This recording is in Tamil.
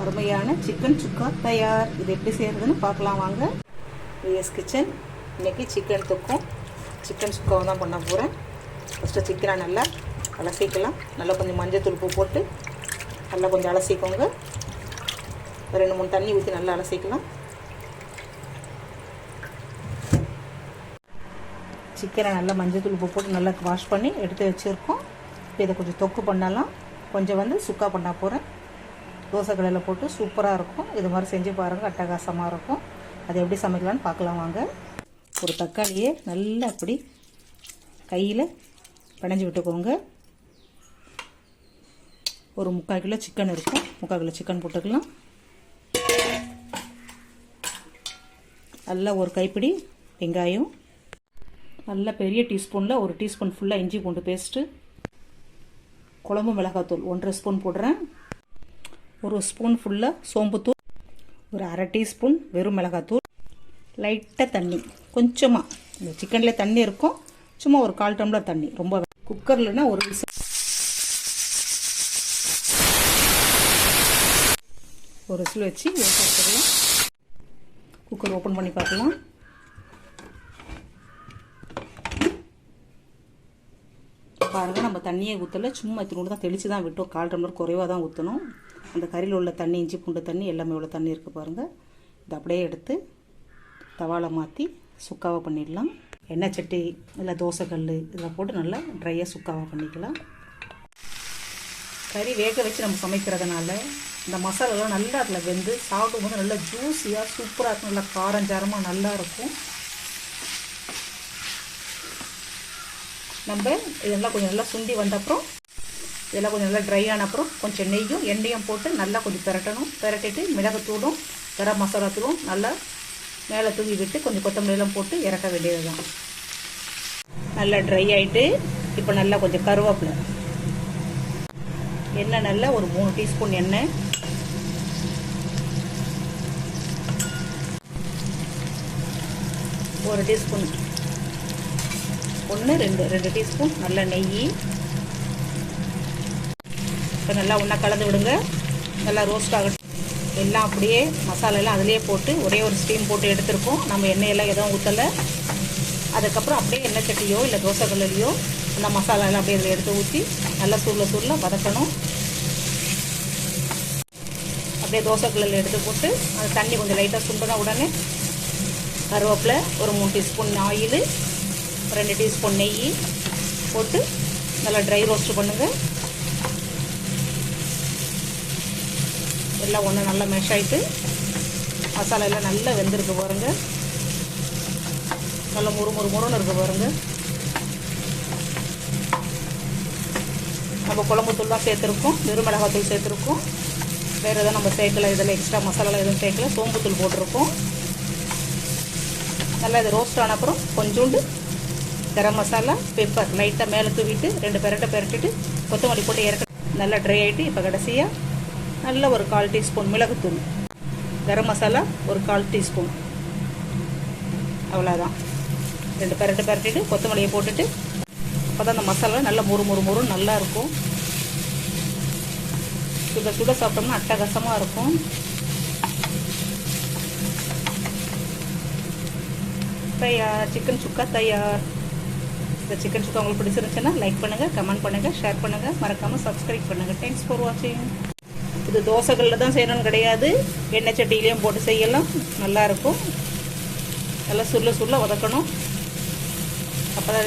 அருமையான சிக்கன் சுக்கா தயார். இது எப்படி செய்கிறதுன்னு பார்க்கலாம் வாங்க. விஎஸ் கிச்சன் இன்றைக்கி சிக்கன் தொக்கும். சிக்கன் சுக்காவும் தான் பண்ண போகிறேன் ஃபஸ்ட்டு சிக்கனை நல்லா அலசிக்கலாம். நல்லா கொஞ்சம் மஞ்சத்தூள் உப்பு போட்டு நல்லா கொஞ்சம் அலசிக்கோங்க. ரெண்டு மூணு தண்ணி ஊற்றி நல்லா அலசிக்கலாம். சிக்கனை நல்லா மஞ்சள் தூள் உப்பு போட்டு நல்லா வாஷ் பண்ணி எடுத்து வச்சுருக்கோம். இப்போ இதை கொஞ்சம் தொக்கு பண்ணலாம். கொஞ்சம் வந்து சுக்கா பண்ண போகிறேன் தோசைக்கடையில் போட்டு சூப்பராக இருக்கும். இது மாதிரி செஞ்சு பாருங்கள் அட்டகாசமாக இருக்கும். அது எப்படி சமைக்கலான்னு பார்க்கலாம் வாங்க. ஒரு தக்காளியை நல்லா அப்படி கையில் பிணைஞ்சு விட்டுக்கோங்க. ஒரு முக்கால் கிலோ சிக்கன் இருக்கும். முக்கால் கிலோ சிக்கன் போட்டுக்கலாம். நல்லா ஒரு கைப்பிடி வெங்காயம். நல்ல பெரிய டீஸ்பூனில் ஒரு டீஸ்பூன் ஃபுல்லாக இஞ்சி பூண்டு பேஸ்ட்டு குழம்பு மிளகாத்தூள் ஒன்றரை ஸ்பூன் போடுறேன். ஒரு ஸ்பூன் ஃபுல்லாக சோம்புத்தூள் ஒரு அரை டீஸ்பூன் வெறும் மிளகாத்தூள் லைட்டாக தண்ணி. கொஞ்சமாக இந்த சிக்கனில் தண்ணி இருக்கும். சும்மா ஒரு கால் டம்ளர் தண்ணி. ரொம்ப குக்கர்லனா ஒரு விசில். ஒரு விசில் வச்சு வச்சுக்கலாம் குக்கர் ஓப்பன் பண்ணி பார்க்கலாம். பாருங்கள் நம்ம தண்ணியை ஊற்றல சும்மா இத்தினோடு தான் தெளித்து தான் விட்டோம். கால் டம்ளர் குறைவாக தான் ஊற்றணும் அந்த கறியில் உள்ள தண்ணி இஞ்சி பூண்டு தண்ணி எல்லாமே உள்ள தண்ணி இருக்குது பாருங்கள் இதை அப்படியே எடுத்து தவாலை மாற்றி சுக்காவாக பண்ணிடலாம். எண்ணெய் சட்டி இல்லை தோசைக்கல் இதில் போட்டு நல்லா ட்ரையாக சுக்காவாக பண்ணிக்கலாம். கறி வேக வச்சு நம்ம சமைக்கிறதுனால இந்த மசாலாலாம் நல்லா அதில் வெந்து சாப்பிடும்போது நல்லா ஜூஸியாக சூப்பராக இருக்கும். நல்லா காரஞ்சாரமாக நல்லா இருக்கும். நம்ம இதெல்லாம் கொஞ்சம் நல்லா சுண்டி வந்த அப்புறம் இதெல்லாம் கொஞ்சம் நல்லா ட்ரை ஆன அப்புறம் கொஞ்சம் நெய்யும் எண்ணெயும் போட்டு நல்லா கொஞ்சம் பெரட்டணும். பிரட்டிட்டு மிளகுத்தூளும் கரம் மசாலா தூளும் நல்லா மேலே தூவி விட்டு கொஞ்சம் கொத்தமல்லியெல்லாம் போட்டு இறக்க வேண்டியது தான் நல்லா ட்ரை ஆகிட்டு இப்போ நல்லா கொஞ்சம் கருவேப்பிலை. எண்ணெய் நல்லா ஒரு மூணு டீஸ்பூன் எண்ணெய். ஒரு டீஸ்பூன் ஒன்று ரெண்டு ரெண்டு டீஸ்பூன் நல்ல நெய். இப்போ நல்லா ஒன்றா கலந்து விடுங்க. நல்லா ரோஸ்ட் ஆகட்டும். எல்லாம் அப்படியே மசாலாலாம் அதிலே போட்டு ஒரே ஒரு ஸ்டீம் போட்டு எடுத்துருக்கோம். நம்ம எண்ணெயெல்லாம் எதுவும் ஊற்றலை அதுக்கப்புறம் அப்படியே எண்ணெய் சட்டியோ இல்லை தோசை கல்லையோ அந்த மசாலாலாம் அப்படியே இதில் எடுத்து ஊற்றி நல்லா சூரில் சூரில் வதக்கணும். அப்படியே தோசை கல்லில் எடுத்து போட்டு அந்த தண்ணி கொஞ்சம் லைட்டாக சுண்டுனா உடனே கருவேப்பிலை ஒரு மூணு டீஸ்பூன் ஆயில் ரெண்டு டீஸ்பூன் நெய் போட்டு நல்லா ட்ரை ரோஸ்ட் பண்ணுங்கள் எல்லாம் ஒன்று நல்லா மெஷ் ஆகிட்டு மசாலா எல்லாம் நல்லா வெந்திருக்கு பாருங்க. நல்லா முறு முறு முறுன்னு இருக்கு பாருங்க. நம்ம குழம்பு தூள்லாம் சேர்த்துருக்கோம் வெறும் சேர்த்துருக்கோம். வேறு எதுவும் நம்ம சேர்க்கல இதில் எக்ஸ்ட்ரா மசாலாலாம் எதுவும் சேர்க்கல. சோம்புத்தூள் போட்டிருக்கோம். நல்லா இது ரோஸ்ட் ஆன அப்புறம் கொஞ்சோண்டு கரம் மசாலா பெப்பர் லைட்டாக மேலே தூவிட்டு ரெண்டு பெரட்டை பெரட்டிட்டு கொத்தமல்லி போட்டு இறக்க நல்லா ட்ரை ஆகிட்டு இப்போ கடைசியாக நல்ல ஒரு கால் டீஸ்பூன் மிளகுத்தூள். கரம் மசாலா ஒரு கால் டீஸ்பூன். அவ்வளோதான் ரெண்டு பெரட்டை பரட்டிட்டு கொத்தமல்லியை போட்டுட்டு அப்போ தான் அந்த மசாலா நல்லா முறு முறு முறு நல்லா இருக்கும். சுட சுட சாப்பிட்டோம்னா அட்டகாசமாக இருக்கும். தயார். சிக்கன் சுக்கா தயார். இந்த சிக்கன் சுக்கா உங்களுக்கு பிடிச்சிருந்துச்சுன்னா லைக் பண்ணுங்கள் கமெண்ட் பண்ணுங்கள் ஷேர் பண்ணுங்கள் மறக்காமல் சப்ஸ்கிரைப் பண்ணுங்கள் தேங்க்ஸ் ஃபார் வாட்சிங் இது தோசைகளில் தான் செய்யணும்னு கிடையாது. எண்ணெய் சட்டியிலையும் போட்டு செய்யலாம். நல்லாயிருக்கும் நல்லா சுருள சுள்ள வதக்கணும். அப்போ தான்